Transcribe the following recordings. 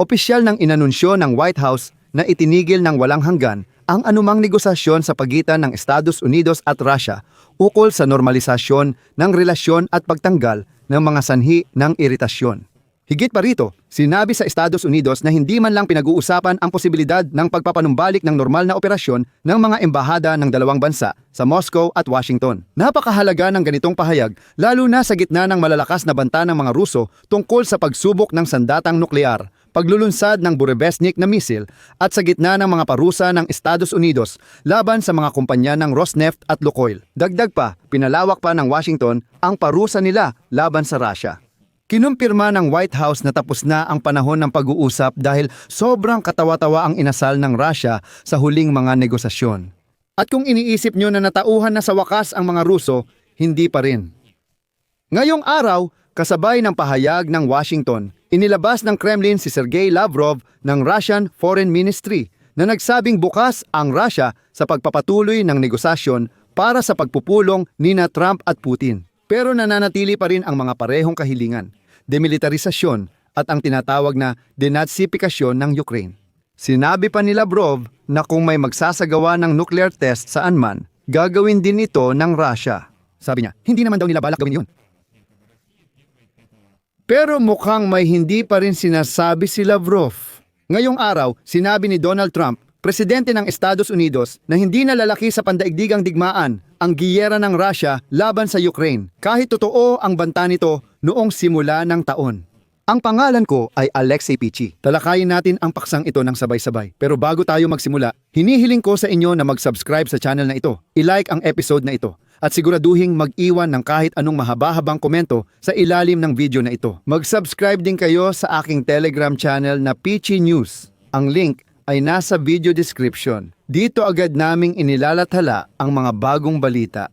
Opisyal ng inanunsyo ng White House na itinigil ng walang hanggan ang anumang negosasyon sa pagitan ng Estados Unidos at Russia ukol sa normalisasyon ng relasyon at pagtanggal ng mga sanhi ng iritasyon. Higit pa rito, sinabi sa Estados Unidos na hindi man lang pinag-uusapan ang posibilidad ng pagpapanumbalik ng normal na operasyon ng mga embahada ng dalawang bansa sa Moscow at Washington. Napakahalaga ng ganitong pahayag lalo na sa gitna ng malalakas na banta ng mga Ruso tungkol sa pagsubok ng sandatang nuklear, paglulunsad ng Burevestnik na misil at sa gitna ng mga parusa ng Estados Unidos laban sa mga kumpanya ng Rosneft at Lukoil. Dagdag pa, pinalawak pa ng Washington ang parusa nila laban sa Russia. Kinumpirma ng White House na tapos na ang panahon ng pag-uusap dahil sobrang katawa-tawa ang inasal ng Russia sa huling mga negosasyon. At kung iniisip nyo na natauhan na sa wakas ang mga Ruso, hindi pa rin. Ngayong araw, kasabay ng pahayag ng Washington, inilabas ng Kremlin si Sergei Lavrov ng Russian Foreign Ministry na nagsabing bukas ang Russia sa pagpapatuloy ng negosasyon para sa pagpupulong nina Trump at Putin. Pero nananatili pa rin ang mga parehong kahilingan, demilitarisasyon at ang tinatawag na denazifikasyon ng Ukraine. Sinabi pa ni Lavrov na kung may magsasagawa ng nuclear test saan man, gagawin din ito ng Russia. Sabi niya, hindi naman daw nila balak gawin yun. Pero mukhang may hindi pa rin sinasabi si Lavrov. Ngayong araw, sinabi ni Donald Trump, presidente ng Estados Unidos, na hindi na lalaki sa pandaigdigang digmaan ang giyera ng Russia laban sa Ukraine, kahit totoo ang banta nito noong simula ng taon. Ang pangalan ko ay Alexei Pichi. Talakayin natin ang paksang ito ng sabay-sabay. Pero bago tayo magsimula, hinihiling ko sa inyo na mag-subscribe sa channel na ito. I-like ang episode na ito at siguraduhing mag-iwan ng kahit anong mahaba-habang komento sa ilalim ng video na ito. Mag-subscribe din kayo sa aking Telegram channel na Pichi News. Ang link ay nasa video description. Dito agad naming inilalathala ang mga bagong balita.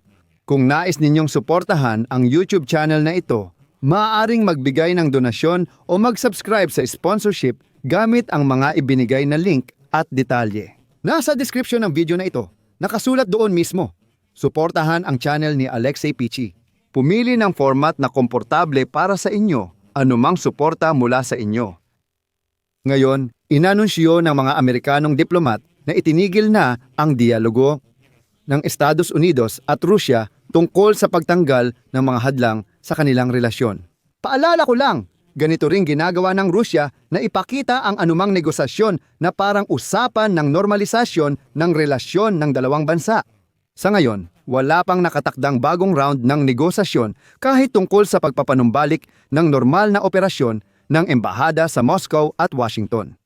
Kung nais ninyong suportahan ang YouTube channel na ito, maaaring magbigay ng donasyon o mag-subscribe sa sponsorship gamit ang mga ibinigay na link at detalye. Nasa description ng video na ito, nakasulat doon mismo. Suportahan ang channel ni Alexei Pichi. Pumili ng format na komportable para sa inyo, anumang suporta mula sa inyo. Ngayon, inanunsyo ng mga Amerikanong diplomat na itinigil na ang dialogo ng Estados Unidos at Rusya tungkol sa pagtanggal ng mga hadlang sa kanilang relasyon. Paalala ko lang, ganito ring ginagawa ng Rusya na ipakita ang anumang negosasyon na parang usapan ng normalisasyon ng relasyon ng dalawang bansa. Sa ngayon, wala pang nakatakdang bagong round ng negosasyon kahit tungkol sa pagpapanumbalik ng normal na operasyon ng embahada sa Moscow at Washington.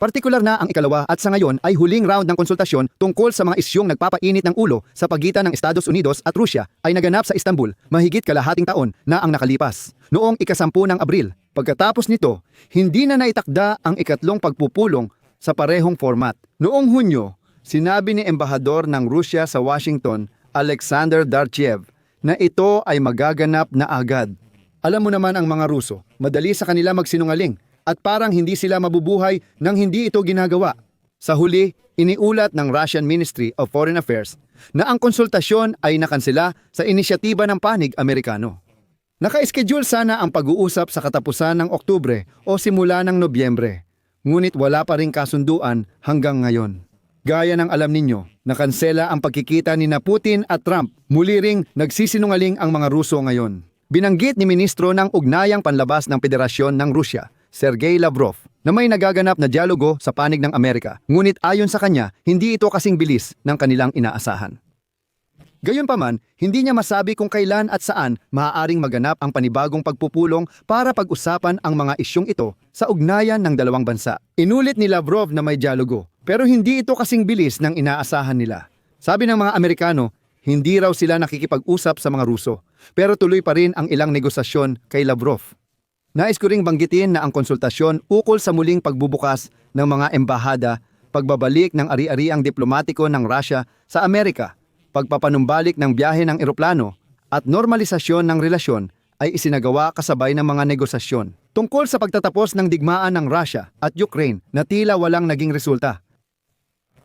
Partikular na ang ikalawa at sa ngayon ay huling round ng konsultasyon tungkol sa mga isyong nagpapainit ng ulo sa pagitan ng Estados Unidos at Rusya ay naganap sa Istanbul mahigit kalahating taon na ang nakalipas. Noong ikasampu ng Abril, pagkatapos nito, hindi na naitakda ang ikatlong pagpupulong sa parehong format. Noong Hunyo, sinabi ni Embahador ng Rusya sa Washington, Alexander Darchev, na ito ay magaganap na agad. Alam mo naman ang mga Ruso, madali sa kanila magsinungaling at parang hindi sila mabubuhay nang hindi ito ginagawa. Sa huli, iniulat ng Russian Ministry of Foreign Affairs na ang konsultasyon ay nakansela sa inisyatiba ng panig Amerikano. Naka-schedule sana ang pag-uusap sa katapusan ng Oktubre o simula ng Nobyembre, ngunit wala pa ring kasunduan hanggang ngayon. Gaya ng alam ninyo, nakansela ang pagkikita ni na Putin at Trump. Muli ring nagsisinungaling ang mga Ruso ngayon. Binanggit ni Ministro ng Ugnayang Panlabas ng Federasyon ng Rusya, Sergei Lavrov, na may nagaganap na dialogo sa panig ng Amerika. Ngunit ayon sa kanya, hindi ito kasing bilis ng kanilang inaasahan. Gayunpaman, hindi niya masabi kung kailan at saan maaaring maganap ang panibagong pagpupulong para pag-usapan ang mga isyong ito sa ugnayan ng dalawang bansa. Inulit ni Lavrov na may dialogo, pero hindi ito kasing bilis ng inaasahan nila. Sabi ng mga Amerikano, hindi raw sila nakikipag-usap sa mga Ruso, pero tuloy pa rin ang ilang negosasyon kay Lavrov. Nais ko ring banggitin na ang konsultasyon ukol sa muling pagbubukas ng mga embahada, pagbabalik ng ari-ariang diplomatiko ng Russia sa Amerika, pagpapanumbalik ng biyahe ng eroplano at normalisasyon ng relasyon ay isinagawa kasabay ng mga negosasyon tungkol sa pagtatapos ng digmaan ng Russia at Ukraine na tila walang naging resulta.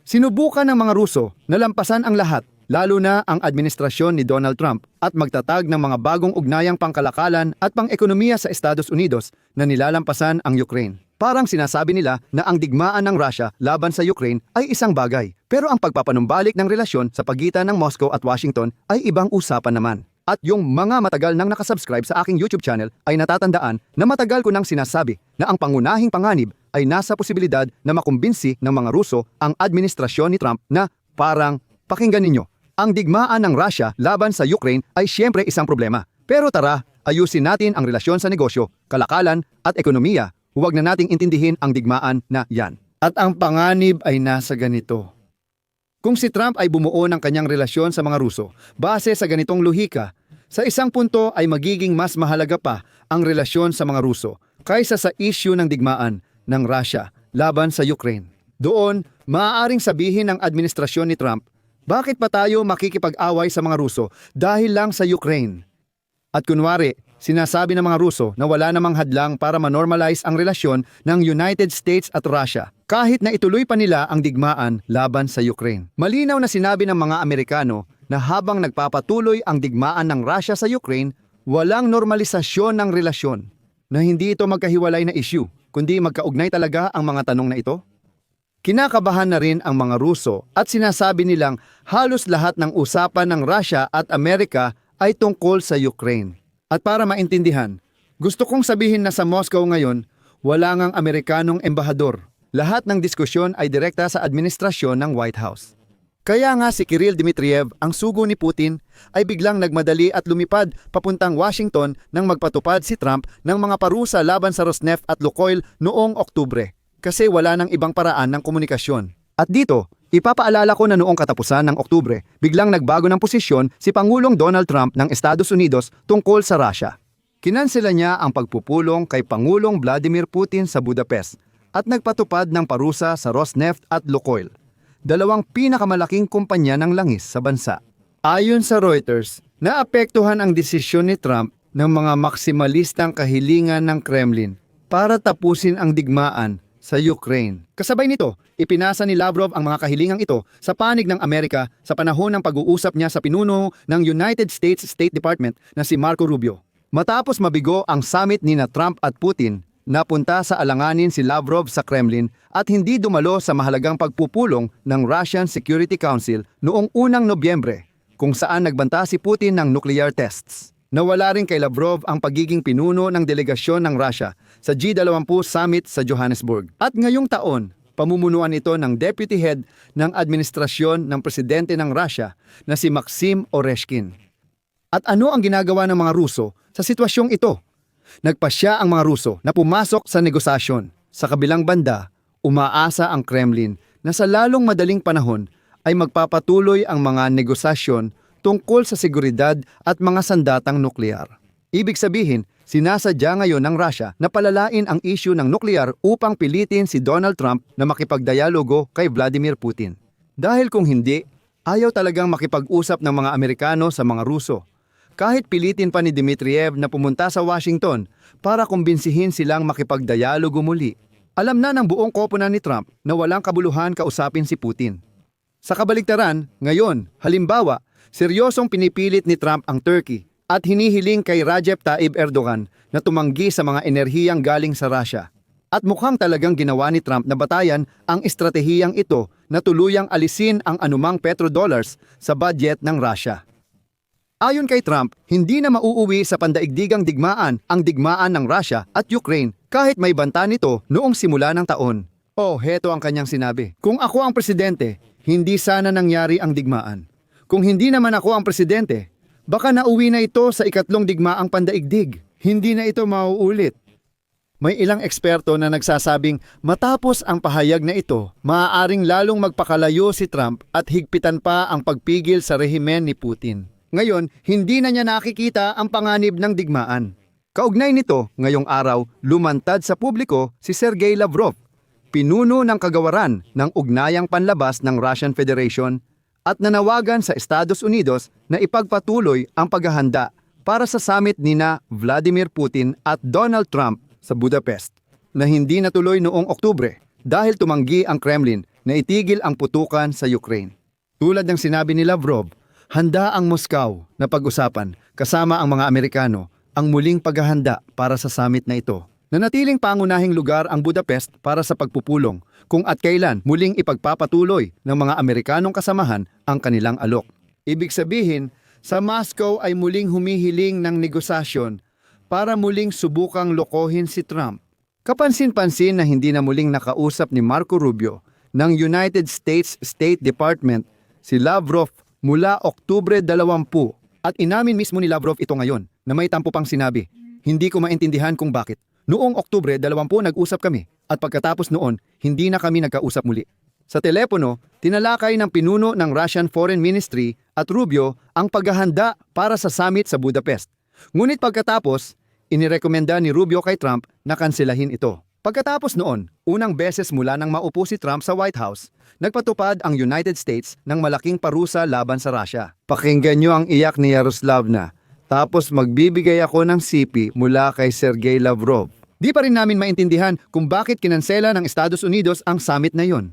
Sinubukan ng mga Ruso na lampasan ang lahat, lalo na ang administrasyon ni Donald Trump at magtatag ng mga bagong ugnayang pangkalakalan at pang-ekonomiya sa Estados Unidos na nilalampasan ang Ukraine. Parang sinasabi nila na ang digmaan ng Russia laban sa Ukraine ay isang bagay. Pero ang pagpapanumbalik ng relasyon sa pagitan ng Moscow at Washington ay ibang usapan naman. At yung mga matagal nang nakasubscribe sa aking YouTube channel ay natatandaan na matagal ko nang sinasabi na ang pangunahing panganib ay nasa posibilidad na makumbinsi ng mga Ruso ang administrasyon ni Trump na parang pakinggan ninyo. Ang digmaan ng Russia laban sa Ukraine ay siyempre isang problema. Pero tara, ayusin natin ang relasyon sa negosyo, kalakalan at ekonomiya. Huwag na nating intindihin ang digmaan na yan. At ang panganib ay nasa ganito. Kung si Trump ay bumuo ng kanyang relasyon sa mga Ruso, base sa ganitong lohika, sa isang punto ay magiging mas mahalaga pa ang relasyon sa mga Ruso kaysa sa issue ng digmaan ng Russia laban sa Ukraine. Doon, maaaring sabihin ng administrasyon ni Trump, bakit pa tayo makikipag-away sa mga Ruso dahil lang sa Ukraine? At kunwari, sinasabi ng mga Ruso na wala namang hadlang para manormalize ang relasyon ng United States at Russia kahit na ituloy pa nila ang digmaan laban sa Ukraine. Malinaw na sinabi ng mga Amerikano na habang nagpapatuloy ang digmaan ng Russia sa Ukraine, walang normalisasyon ng relasyon na hindi ito magkahiwalay na issue, kundi magkaugnay talaga ang mga tanong na ito. Kinakabahan na rin ang mga Ruso at sinasabi nilang halos lahat ng usapan ng Russia at Amerika ay tungkol sa Ukraine. At para maintindihan, gusto kong sabihin na sa Moscow ngayon, wala ngang Amerikanong embahador. Lahat ng diskusyon ay direkta sa administrasyon ng White House. Kaya nga si Kirill Dmitriev, ang sugo ni Putin, ay biglang nagmadali at lumipad papuntang Washington nang magpatupad si Trump ng mga parusa laban sa Rosneft at Lukoil noong Oktubre kasi wala nang ibang paraan ng komunikasyon. At dito, ipapaalala ko na noong katapusan ng Oktubre, biglang nagbago ng posisyon si Pangulong Donald Trump ng Estados Unidos tungkol sa Russia. Kinansela niya ang pagpupulong kay Pangulong Vladimir Putin sa Budapest at nagpatupad ng parusa sa Rosneft at Lukoil, dalawang pinakamalaking kumpanya ng langis sa bansa. Ayon sa Reuters, naapektuhan ang desisyon ni Trump ng mga maksimalistang kahilingan ng Kremlin para tapusin ang digmaan sa Ukraine. Kasabay nito, ipinasa ni Lavrov ang mga kahilingang ito sa panig ng Amerika sa panahon ng pag-uusap niya sa pinuno ng United States State Department na si Marco Rubio. Matapos mabigo ang summit ni na Trump at Putin, napunta sa alanganin si Lavrov sa Kremlin at hindi dumalo sa mahalagang pagpupulong ng Russian Security Council noong unang Nobyembre, kung saan nagbanta si Putin ng nuclear tests. Nawala rin kay Lavrov ang pagiging pinuno ng delegasyon ng Russia sa G20 Summit sa Johannesburg. At ngayong taon, pamumunuan ito ng deputy head ng administrasyon ng presidente ng Russia na si Maxim Oreshkin. At ano ang ginagawa ng mga Ruso sa sitwasyong ito? Nagpasya ang mga Ruso na pumasok sa negosasyon. Sa kabilang banda, umaasa ang Kremlin na sa lalong madaling panahon ay magpapatuloy ang mga negosasyon tungkol sa seguridad at mga sandatang nuklear. Ibig sabihin, sinasadya ngayon ng Russia na palalain ang issue ng nuklear upang pilitin si Donald Trump na makipagdialogo kay Vladimir Putin. Dahil kung hindi, ayaw talagang makipag-usap ng mga Amerikano sa mga Ruso. Kahit pilitin pa ni Dmitriev na pumunta sa Washington para kumbinsihin silang makipagdialogo muli. Alam na ng buong koponan ni Trump na walang kabuluhan kausapin si Putin. Sa kabaligtaran, ngayon, halimbawa, seryosong pinipilit ni Trump ang Turkey at hinihiling kay Recep Tayyip Erdogan na tumanggi sa mga enerhiyang galing sa Russia. At mukhang talagang ginawa ni Trump na batayan ang estratehiyang ito na tuluyang alisin ang anumang petrodollars sa budget ng Russia. Ayon kay Trump, hindi na mauuwi sa pandaigdigang digmaan ang digmaan ng Russia at Ukraine kahit may banta nito noong simula ng taon. Oh, heto ang kanyang sinabi. Kung ako ang presidente, hindi sana nangyari ang digmaan. Kung hindi naman ako ang presidente, baka nauwi na ito sa ikatlong digmaang pandaigdig. Hindi na ito mauulit. May ilang eksperto na nagsasabing matapos ang pahayag na ito, maaaring lalong magpakalayo si Trump at higpitan pa ang pagpigil sa rehimen ni Putin. Ngayon, hindi na niya nakikita ang panganib ng digmaan. Kaugnay nito, ngayong araw, lumantad sa publiko si Sergey Lavrov, pinuno ng kagawaran ng ugnayang panlabas ng Russian Federation at nanawagan sa Estados Unidos na ipagpatuloy ang paghahanda para sa summit nina Vladimir Putin at Donald Trump sa Budapest na hindi natuloy noong Oktubre dahil tumanggi ang Kremlin na itigil ang putukan sa Ukraine. Tulad ng sinabi ni Lavrov, handa ang Moscow na pag-usapan kasama ang mga Amerikano ang muling paghahanda para sa summit na ito. Nanatiling pangunahing lugar ang Budapest para sa pagpupulong kung at kailan muling ipagpapatuloy ng mga Amerikanong kasamahan ang kanilang alok. Ibig sabihin, sa Moscow ay muling humihiling ng negosasyon para muling subukang lokohin si Trump. Kapansin-pansin na hindi na muling nakausap ni Marco Rubio ng United States State Department si Lavrov mula Oktubre 20 at inamin mismo ni Lavrov ito ngayon na may tampo pang sinabi. Hindi ko maintindihan kung bakit. Noong Oktubre 20 nag-usap kami at pagkatapos noon hindi na kami nagkausap muli. Sa telepono, tinalakay ng pinuno ng Russian Foreign Ministry at Rubio ang paghahanda para sa summit sa Budapest. Ngunit pagkatapos, inirekomenda ni Rubio kay Trump na kanselahin ito. Pagkatapos noon, unang beses mula nang maupo si Trump sa White House, nagpatupad ang United States ng malaking parusa laban sa Russia. Pakinggan niyo ang iyak ni Yaroslavna. Tapos magbibigay ako ng sipi mula kay Sergey Lavrov. Di pa rin namin maintindihan kung bakit kinansela ng Estados Unidos ang summit na yon.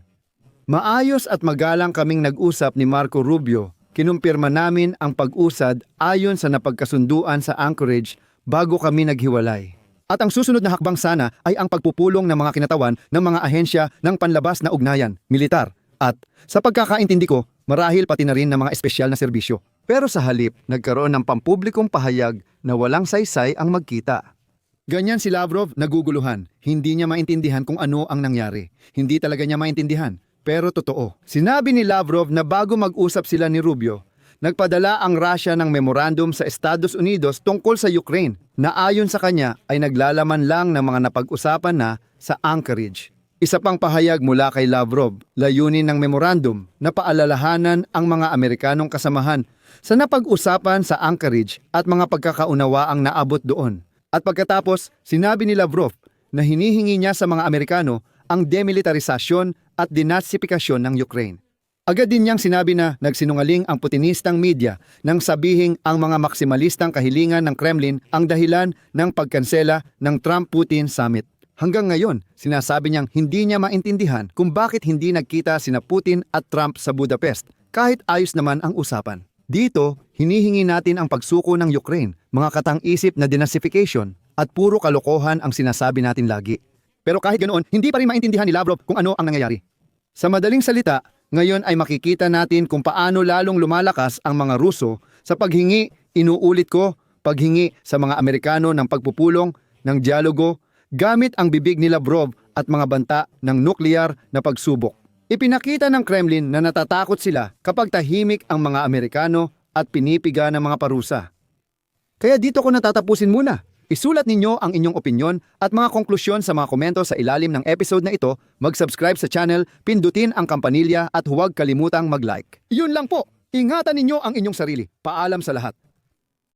Maayos at magalang kaming nag-usap ni Marco Rubio. Kinumpirma namin ang pag-usad ayon sa napagkasunduan sa Anchorage bago kami naghiwalay. At ang susunod na hakbang sana ay ang pagpupulong ng mga kinatawan ng mga ahensya ng panlabas na ugnayan, militar, at sa pagkakaintindi ko, marahil pati na rin ng mga espesyal na serbisyo. Pero sa halip, nagkaroon ng pampublikong pahayag na walang saysay ang magkita. Ganyan si Lavrov naguguluhan. Hindi niya maintindihan kung ano ang nangyari. Hindi talaga niya maintindihan. Pero totoo. Sinabi ni Lavrov na bago mag-usap sila ni Rubio, nagpadala ang Russia ng memorandum sa Estados Unidos tungkol sa Ukraine na ayon sa kanya ay naglalaman lang ng mga napag-usapan na sa Anchorage. Isa pang pahayag mula kay Lavrov, layunin ng memorandum na paalalahanan ang mga Amerikanong kasamahan sa napag-usapan sa Anchorage at mga pagkakaunawaang naabot doon. At pagkatapos, sinabi ni Lavrov na hinihingi niya sa mga Amerikano ang demilitarisasyon at denazifikasyon ng Ukraine. Agad din niyang sinabi na nagsinungaling ang putinistang media nang sabihing ang mga maksimalistang kahilingan ng Kremlin ang dahilan ng pagkansela ng Trump-Putin summit. Hanggang ngayon, sinasabi niyang hindi niya maintindihan kung bakit hindi nagkita sina Putin at Trump sa Budapest kahit ayos naman ang usapan. Dito, hinihingi natin ang pagsuko ng Ukraine, mga katang-isip na denazification at puro kalokohan ang sinasabi natin lagi. Pero kahit ganoon, hindi pa rin maintindihan ni Lavrov kung ano ang nangyayari. Sa madaling salita, ngayon ay makikita natin kung paano lalong lumalakas ang mga Ruso sa paghingi, inuulit ko, paghingi sa mga Amerikano ng pagpupulong, ng dialogo, gamit ang bibig ni Lavrov at mga banta ng nuklear na pagsubok. Ipinakita ng Kremlin na natatakot sila kapag tahimik ang mga Amerikano at pinipiga ng mga parusa. Kaya dito ko natatapusin muna. Isulat ninyo ang inyong opinyon at mga konklusyon sa mga komento sa ilalim ng episode na ito, mag-subscribe sa channel, pindutin ang kampanilya at huwag kalimutang mag-like. Yun lang po! Ingatan ninyo ang inyong sarili. Paalam sa lahat.